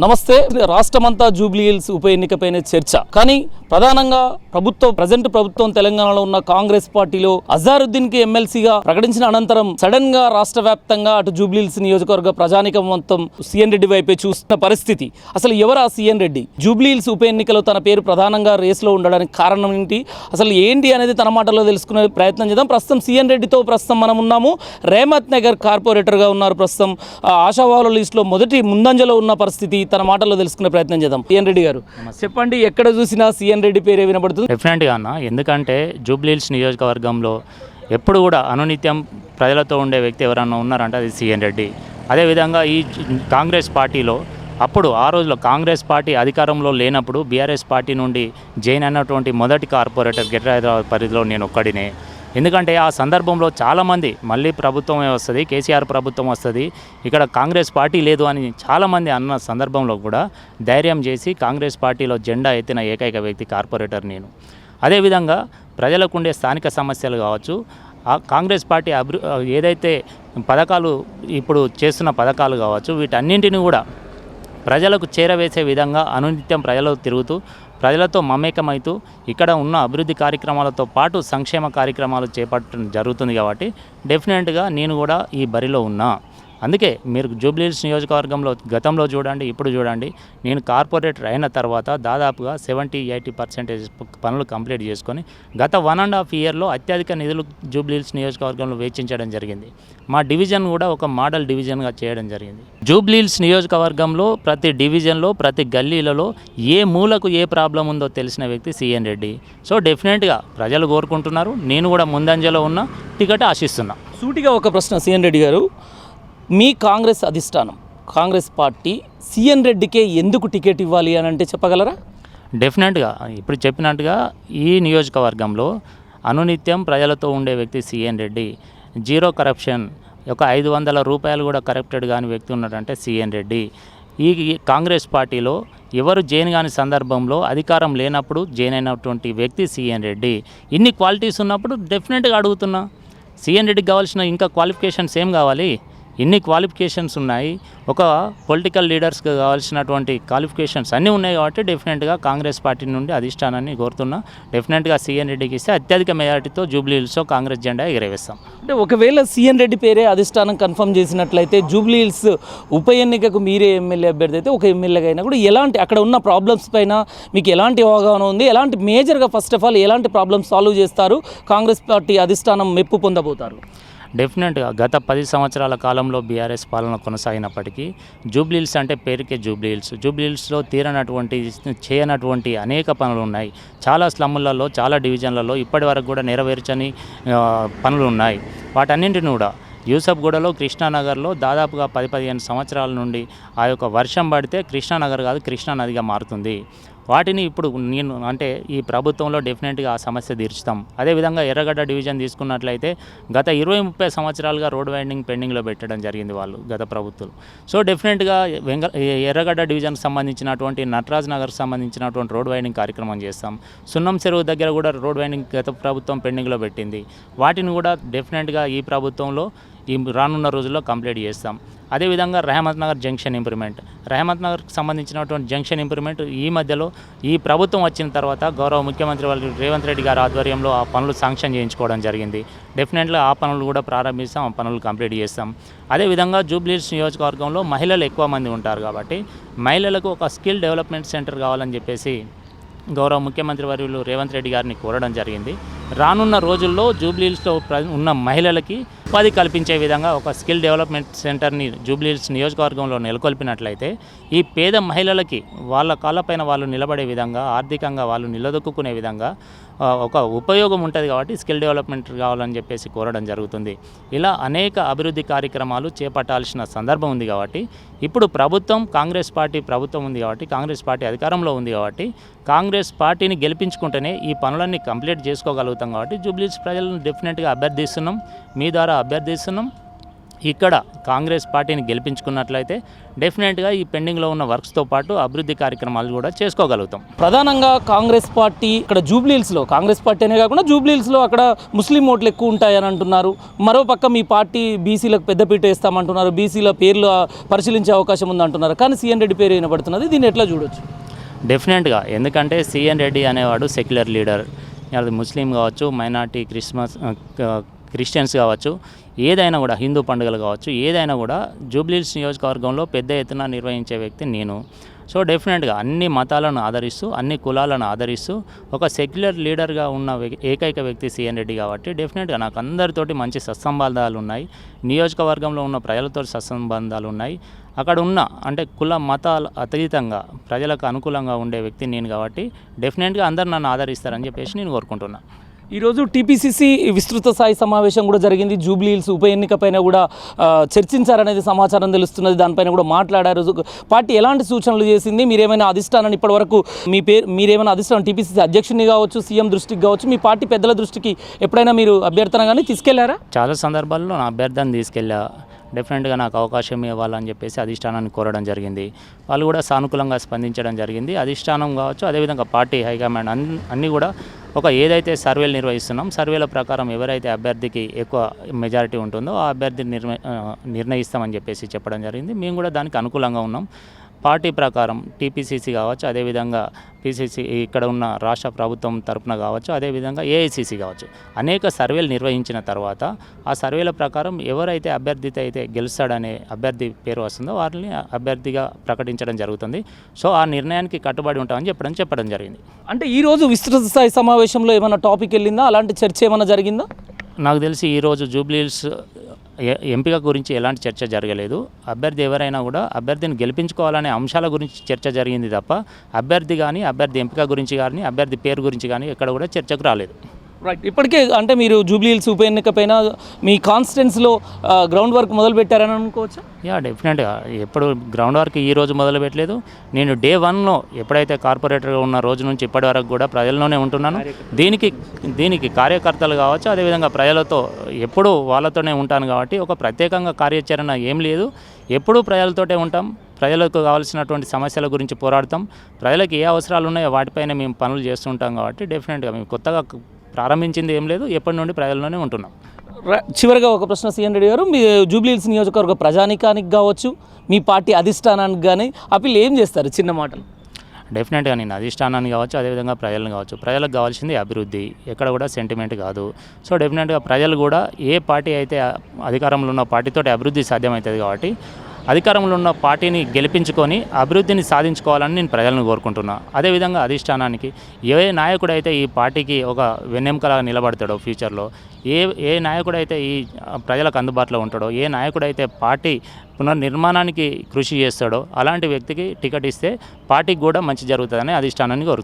నమస్తే రాష్ట్రమంతా Jubilee hills ఉప ఎన్నికపైనే చర్చ. కానీ ప్రధానంగా ప్రభుత్వం ప్రజెంట్ ప్రభుత్వం తెలంగాణలో ఉన్న కాంగ్రెస్ పార్టీలో అజారుద్దీన్కి ఎమ్మెల్సీగా ప్రకటించిన అనంతరం సడన్గా రాష్ట్ర వ్యాప్తంగా అటు జూబ్లీ హిల్స్ నియోజకవర్గ ప్రజానికం మొత్తం సీఎన్ రెడ్డి వైపే చూస్తున్న పరిస్థితి. అసలు ఎవరు ఆ సీఎన్ రెడ్డి? జూబ్లీ హిల్స్ ఉప ఎన్నికలో తన పేరు ప్రధానంగా రేసులో ఉండడానికి కారణం ఏంటి? అసలు ఏంటి అనేది తన మాటల్లో తెలుసుకునే ప్రయత్నం చేద్దాం. ప్రస్తుతం సీఎన్ రెడ్డితో ప్రస్తుతం మనం ఉన్నాము. రేమత్ నగర్ కార్పొరేటర్గా ఉన్నారు ప్రస్తుతం. ఆశావాల ఆశావాహుల లిస్టులో మొదటి ముందంజలో ఉన్న పరిస్థితి తన మాటల్లో తెలుసుకునే ప్రయత్నం చేద్దాం. సీఎన్ రెడ్డి గారు చెప్పండి ఎక్కడ చూసినా సీఎన్ రెడ్డి పేరే వినబడుతుంది? డెఫినెట్గా అన్న ఎందుకంటే జూబ్లీహిల్స్ నియోజకవర్గంలో ఎప్పుడు కూడా అనునిత్యం ప్రజలతో ఉండే వ్యక్తి ఎవరన్నా ఉన్నారంటే అది సీఎన్ రెడ్డి. అదేవిధంగా ఈ కాంగ్రెస్ పార్టీలో అప్పుడు ఆ రోజులో కాంగ్రెస్ పార్టీ అధికారంలో లేనప్పుడు బీఆర్ఎస్ పార్టీ నుండి జైన్ అన్నటువంటి మొదటి కార్పొరేటర్ గ్రేటర్ హైదరాబాద్ పరిధిలో నేను ఒక్కడినే. ఎందుకంటే ఆ సందర్భంలో చాలామంది మళ్ళీ ప్రభుత్వమే వస్తుంది కేసీఆర్ ప్రభుత్వం వస్తుంది ఇక్కడ కాంగ్రెస్ పార్టీ లేదు అని చాలామంది అన్న సందర్భంలో కూడా ధైర్యం చేసి కాంగ్రెస్ పార్టీలో జెండా ఎత్తిన ఏకైక వ్యక్తి కార్పొరేటర్ నేను. అదేవిధంగా ప్రజలకు ఉండే స్థానిక సమస్యలు కావచ్చు ఆ కాంగ్రెస్ పార్టీ అభివృ ఏదైతే పథకాలు ఇప్పుడు చేస్తున్న పథకాలు కావచ్చు వీటన్నింటిని కూడా ప్రజలకు చేరవేసే విధంగా అనునిత్యం ప్రజలు తిరుగుతూ ప్రజలతో మమేకమవుతూ ఇక్కడ ఉన్న అభివృద్ధి కార్యక్రమాలతో పాటు సంక్షేమ కార్యక్రమాలు చేపట్టడం జరుగుతుంది కాబట్టి డెఫినెట్గా నేను కూడా ఈ బరిలో ఉన్నా. అందుకే మీరు జూబ్లీహిల్స్ నియోజకవర్గంలో గతంలో చూడండి ఇప్పుడు చూడండి. నేను కార్పొరేటర్ అయిన తర్వాత దాదాపుగా సెవెంటీ ఎయిటీ పర్సెంటేజ్ పనులు కంప్లీట్ చేసుకొని గత వన్ అండ్ హాఫ్ ఇయర్లో అత్యధిక నిధులు జూబ్లీహిల్స్ నియోజకవర్గంలో వెచ్చించడం జరిగింది. మా డివిజన్ కూడా ఒక మోడల్ డివిజన్గా చేయడం జరిగింది. జూబ్లీహిల్స్ నియోజకవర్గంలో ప్రతి డివిజన్లో ప్రతి గల్లీలలో ఏ మూలకు ఏ ప్రాబ్లం ఉందో తెలిసిన వ్యక్తి సిఎన్ రెడ్డి. సో డెఫినెట్గా ప్రజలు కోరుకుంటున్నారు. నేను కూడా ముందంజలో ఉన్న. టికెట్ ఆశిస్తున్నా. సూటిగా ఒక ప్రశ్న సీఎన్ రెడ్డి గారు. మీ కాంగ్రెస్ అధిష్టానం కాంగ్రెస్ పార్టీ సీఎన్ రెడ్డికే ఎందుకు టికెట్ ఇవ్వాలి అని అంటే చెప్పగలరా? డెఫినెట్గా ఇప్పుడు చెప్పినట్టుగా ఈ నియోజకవర్గంలో అనునిత్యం ప్రజలతో ఉండే వ్యక్తి సిఎన్ రెడ్డి జీరో కరప్షన్ ఒక ఐదు వందల రూపాయలు కూడా కరప్టెడ్ కాని వ్యక్తి ఉన్నాడంటే సిఎన్ రెడ్డి. ఈ ఈ కాంగ్రెస్ పార్టీలో ఎవరు జైన్ కాని సందర్భంలో అధికారం లేనప్పుడు జైన్ అయినటువంటి వ్యక్తి సిఎన్ రెడ్డి. ఇన్ని క్వాలిటీస్ ఉన్నప్పుడు డెఫినెట్గా అడుగుతున్నా. సిఎన్ రెడ్డికి కావాల్సిన ఇంకా క్వాలిఫికేషన్స్ ఏం కావాలి? ఇన్ని క్వాలిఫికేషన్స్ ఉన్నాయి? ఒక పొలిటికల్ లీడర్స్కి కావాల్సినటువంటి క్వాలిఫికేషన్స్ అన్నీ ఉన్నాయి కాబట్టి డెఫినెట్గా కాంగ్రెస్ పార్టీ నుండి అధిష్టానాన్ని కోరుతున్నా. డెఫినెట్గా సీఎన్ రెడ్డికి ఇస్తే అత్యధిక మెజారిటీతో జూబ్లీహిల్స్లో కాంగ్రెస్ జెండా ఎగరవేస్తాం. అంటే ఒకవేళ సీఎన్ రెడ్డి పేరే అధిష్టానం కన్ఫర్మ్ చేసినట్లయితే జూబ్లీహిల్స్ ఉప ఎన్నికకు మీరే ఎమ్మెల్యే అభ్యర్థి అయితే ఒక ఎమ్మెల్యేగా అయినా కూడా ఎలాంటి అక్కడ ఉన్న ప్రాబ్లమ్స్ పైన మీకు ఎలాంటి అవగాహన ఉంది? ఎలాంటి మేజర్గా ఫస్ట్ ఆఫ్ ఆల్ ఎలాంటి ప్రాబ్లమ్స్ సాల్వ్ చేస్తారు? కాంగ్రెస్ పార్టీ అధిష్టానం మెప్పు పొందబోతారు? డెఫినెట్గా గత పది సంవత్సరాల కాలంలో బీఆర్ఎస్ పాలన కొనసాగినప్పటికీ జూబ్లీహిల్స్ అంటే పేరుకే జూబ్లీహిల్స్ జూబ్లీహిల్స్లో తీరనటువంటి చేయనటువంటి అనేక పనులు ఉన్నాయి చాలా స్లమ్ములలో చాలా డివిజన్లలో ఇప్పటి వరకు కూడా నెరవేర్చని పనులు ఉన్నాయి వాటన్నింటిని కూడా యూసఫ్గూడలో కృష్ణానగర్లో దాదాపుగా పది పదిహేను సంవత్సరాల నుండి ఆ యొక్క వర్షం పడితే కృష్ణానగర్ కాదు కృష్ణా నదిగా మారుతుంది. వాటిని ఇప్పుడు నేను అంటే ఈ ప్రభుత్వంలో డెఫినెట్గా ఆ సమస్య తీర్చుతాం. అదేవిధంగా ఎర్రగడ్డ డివిజన్ తీసుకున్నట్లయితే గత ఇరవై ముప్పై సంవత్సరాలుగా రోడ్ వైండింగ్ పెండింగ్లో పెట్టడం జరిగింది వాళ్ళు గత ప్రభుత్వం. సో డెఫినెట్గా వెంగ ఎర్రగడ్డ డివిజన్కి సంబంధించినటువంటి నటరాజ్ నగర్కి సంబంధించినటువంటి రోడ్ వైండింగ్ కార్యక్రమం చేస్తాం. సున్నం చెరువు దగ్గర కూడా రోడ్ వైండింగ్ గత ప్రభుత్వం పెండింగ్లో పెట్టింది. వాటిని కూడా డెఫినెట్గా ఈ ప్రభుత్వంలో ఈ రానున్న రోజుల్లో కంప్లీట్ చేస్తాం. అదేవిధంగా రహమత్ నగర్ జంక్షన్ ఇంప్రూవ్మెంట్. రహమత్ నగర్కి సంబంధించినటువంటి జంక్షన్ ఇంప్రూవ్మెంట్ ఈ మధ్యలో ఈ ప్రభుత్వం వచ్చిన తర్వాత గౌరవ ముఖ్యమంత్రి వాళ్ళు రేవంత్ రెడ్డి గారి ఆధ్వర్యంలో ఆ పనులు శాంక్షన్ చేయించుకోవడం జరిగింది. డెఫినెట్గా ఆ పనులు కూడా ప్రారంభిస్తాం ఆ పనులు కంప్లీట్ చేస్తాం. అదేవిధంగా జూబ్లీస్ నియోజకవర్గంలో మహిళలు ఎక్కువ మంది ఉంటారు కాబట్టి మహిళలకు ఒక స్కిల్ డెవలప్మెంట్ సెంటర్ కావాలని చెప్పేసి గౌరవ ముఖ్యమంత్రి వర్యులు రేవంత్ రెడ్డి గారిని కోరడం జరిగింది. రానున్న రోజుల్లో జూబ్లీస్లో ప్ర- ఉన్న మహిళలకి ఉపాధి కల్పించే విధంగా ఒక స్కిల్ డెవలప్మెంట్ సెంటర్ని జూబ్లీహిల్స్ నియోజకవర్గంలో నెలకొల్పినట్లయితే ఈ పేద మహిళలకి వాళ్ళ కాళ్ళపైన వాళ్ళు నిలబడే విధంగా ఆర్థికంగా వాళ్ళు నిలదొక్కునే విధంగా ఒక ఉపయోగం ఉంటుంది కాబట్టి స్కిల్ డెవలప్మెంట్ కావాలని చెప్పేసి కోరడం జరుగుతుంది. ఇలా అనేక అభివృద్ధి కార్యక్రమాలు చేపట్టాల్సిన సందర్భం ఉంది కాబట్టి ఇప్పుడు ప్రభుత్వం కాంగ్రెస్ పార్టీ ప్రభుత్వం ఉంది కాబట్టి కాంగ్రెస్ పార్టీ అధికారంలో ఉంది కాబట్టి కాంగ్రెస్ పార్టీని గెలిపించుకుంటేనే ఈ పనులన్నీ కంప్లీట్ చేసుకోగలుగుతాం కాబట్టి జూబ్లీస్ ప్రజలను డెఫినెట్గా అభ్యర్థిస్తున్నాం. మీ ద్వారా అభ్యర్థిస్తున్నాం. ఇక్కడ కాంగ్రెస్ పార్టీని గెలిపించుకున్నట్లయితే డెఫినెట్గా ఈ పెండింగ్లో ఉన్న వర్క్స్తో పాటు అభివృద్ధి కార్యక్రమాలు కూడా చేసుకోగలుగుతాం. ప్రధానంగా కాంగ్రెస్ పార్టీ ఇక్కడ జూబ్లీహిల్స్లో కాంగ్రెస్ పార్టీ అనే కాకుండా జూబ్లీహిల్స్లో అక్కడ ముస్లిం ఓట్లు ఎక్కువ ఉంటాయని అంటున్నారు. మరోపక్క మీ పార్టీ బీసీలకు పెద్దపీట వేస్తామంటున్నారు. బీసీల పేర్లు పరిశీలించే అవకాశం ఉంది అంటున్నారు కానీ సీఎన్ రెడ్డి పేరు వినబడుతున్నది దీన్ని ఎట్లా చూడొచ్చు? డెఫినెట్గా. ఎందుకంటే సిఎన్ రెడ్డి అనేవాడు సెక్యులర్ లీడర్. ముస్లిం కావచ్చు మైనార్టీ క్రిస్మస్ క్రిస్టియన్స్ కావచ్చు ఏదైనా కూడా హిందూ పండుగలు కావచ్చు ఏదైనా కూడా జూబ్లీహిల్స్ నియోజకవర్గంలో పెద్ద ఎత్తున నిర్వహించే వ్యక్తి నేను. సో డెఫినెట్గా అన్ని మతాలను ఆదరిస్తూ అన్ని కులాలను ఆదరిస్తూ ఒక సెక్యులర్ లీడర్గా ఉన్న ఏకైక వ్యక్తి సిఎన్ రెడ్డి కాబట్టి డెఫినెట్గా నాకు అందరితోటి మంచి సత్సంబంధాలు ఉన్నాయి. నియోజకవర్గంలో ఉన్న ప్రజలతో సత్సంబంధాలు ఉన్నాయి. అక్కడ ఉన్న అంటే కుల మతాల అతీతంగా ప్రజలకు అనుకూలంగా ఉండే వ్యక్తి నేను కాబట్టి డెఫినెట్గా అందరు నన్ను ఆదరిస్తారని చెప్పేసి నేను కోరుకుంటున్నాను ఈరోజు టీపీసీసీ విస్తృత స్థాయి సమావేశం కూడా జరిగింది. జూబ్లీ హిల్స్ ఉప ఎన్నిక పైన కూడా చర్చించారనేది సమాచారం తెలుస్తున్నది. దానిపైన కూడా మాట్లాడారు. పార్టీ ఎలాంటి సూచనలు చేసింది? మీరేమైనా అధిష్టానాన్ని ఇప్పటివరకు మీ పేరు మీరేమైనా అధిష్టానం టీపీసీసీ అధ్యక్షుని కావచ్చు సీఎం దృష్టికి కావచ్చు మీ పార్టీ పెద్దల దృష్టికి ఎప్పుడైనా మీరు అభ్యర్థన కానీ తీసుకెళ్ళారా? చాలా సందర్భాల్లో నా అభ్యర్థన తీసుకెళ్ళా. డెఫినెట్గా నాకు అవకాశం ఇవ్వాలని చెప్పేసి అధిష్టానాన్ని కోరడం జరిగింది. వాళ్ళు కూడా సానుకూలంగా స్పందించడం జరిగింది. అధిష్టానం కావచ్చు అదేవిధంగా పార్టీ హైకమాండ్ అన్ అన్నీ కూడా ఒక ఏదైతే సర్వేలు నిర్వహిస్తున్నాం సర్వేల ప్రకారం ఎవరైతే అభ్యర్థికి ఎక్కువ మెజారిటీ ఉంటుందో ఆ అభ్యర్థిని నిర్ణయిస్తామని చెప్పేసి చెప్పడం జరిగింది. మేము కూడా దానికి అనుకూలంగా ఉన్నాం. పార్టీ ప్రకారం టీపీసీసీ కావచ్చు అదేవిధంగా పీసీసీ ఇక్కడ ఉన్న రాష్ట్ర ప్రభుత్వం తరపున కావచ్చు అదేవిధంగా ఏఐసీసీ కావచ్చు. అనేక సర్వేలు నిర్వహించిన తర్వాత ఆ సర్వేల ప్రకారం ఎవరైతే అభ్యర్థిత అయితే గెలుస్తాడనే అభ్యర్థి పేరు వస్తుందో వారిని అభ్యర్థిగా ప్రకటించడం జరుగుతుంది. సో ఆ నిర్ణయానికి కట్టుబడి ఉంటామని చెప్పడం చెప్పడం జరిగింది. అంటే ఈ రోజు విస్తృత స్థాయి సమావేశంలో ఏమైనా టాపిక్ వెళ్ళిందా? అలాంటి చర్చ ఏమైనా జరిగిందా? నాకు తెలిసి ఈరోజు జూబ్లీహిల్స్ ఎంపిక గురించి ఎలాంటి చర్చ జరగలేదు. అభ్యర్థి ఎవరైనా కూడా అభ్యర్థిని గెలిపించుకోవాలనే అంశాల గురించి చర్చ జరిగింది తప్ప అభ్యర్థి కానీ అభ్యర్థి ఎంపిక గురించి కానీ అభ్యర్థి పేరు గురించి కానీ ఎక్కడ కూడా చర్చకు రాలేదు. రైట్ ఇప్పటికే అంటే మీరు జూబ్లీ హిల్స్ ఉప ఎన్నిక పైన మీ కాన్స్టిట్యున్సీలో గ్రౌండ్ వర్క్ మొదలు పెట్టారని అనుకోవచ్చా? యా డెఫినెట్గా ఎప్పుడు గ్రౌండ్ వర్క్ ఈ రోజు మొదలు పెట్టలేదు నేను డే వన్లో ఎప్పుడైతే కార్పొరేటర్గా ఉన్న రోజు నుంచి ఇప్పటి వరకు కూడా ప్రజల్లోనే ఉంటున్నాను. దీనికి దీనికి కార్యకర్తలు కావచ్చు అదేవిధంగా ప్రజలతో ఎప్పుడూ వాళ్ళతోనే ఉంటాను కాబట్టి ఒక ప్రత్యేకంగా కార్యాచరణ ఏం లేదు. ఎప్పుడూ ప్రజలతోటే ఉంటాం. ప్రజలకు కావాల్సినటువంటి సమస్యల గురించి పోరాడతాం. ప్రజలకు ఏ అవసరాలు ఉన్నాయో వాటిపైన మేము పనులు చేస్తుంటాం కాబట్టి డెఫినెట్గా మేము కొత్తగా ప్రారంభించింది ఏం లేదు ఎప్పటి నుండి ప్రజల్లోనే ఉంటున్నాం. చివరిగా ఒక ప్రశ్న సీఎన్ రెడ్డి గారు మీ జూబ్లీ హిల్స్ నియోజకవర్గ ప్రజానికానికి కావచ్చు మీ పార్టీ అధిష్టానానికి కానీ అప్పీల్ ఏం చేస్తారు చిన్న మాటలు? డెఫినెట్గా నేను అధిష్టానాన్ని కావచ్చు అదేవిధంగా ప్రజలను కావచ్చు ప్రజలకు కావాల్సింది అభివృద్ధి ఎక్కడ కూడా సెంటిమెంట్ కాదు. సో డెఫినెట్గా ప్రజలు కూడా ఏ పార్టీ అయితే అధికారంలో ఉన్న పార్టీతోటి అభివృద్ధి సాధ్యమవుతుంది కాబట్టి అధికారంలో ఉన్న పార్టీని గెలిపించుకొని అభివృద్ధిని సాధించుకోవాలని నేను ప్రజలను కోరుకుంటున్నాను అదేవిధంగా అధిష్టానానికి ఏ నాయకుడు అయితే ఈ పార్టీకి ఒక వెన్నెముకలా నిలబడతాడో ఫ్యూచర్లో ఏ ఏ నాయకుడు అయితే ఈ ప్రజలకు అందుబాటులో ఉంటాడో ఏ నాయకుడు అయితే పార్టీ పునర్నిర్మాణానికి కృషి చేస్తాడో అలాంటి వ్యక్తికి టికెట్ ఇస్తే పార్టీకి కూడా మంచి జరుగుతుందని అధిష్టానాన్ని కోరుతుంది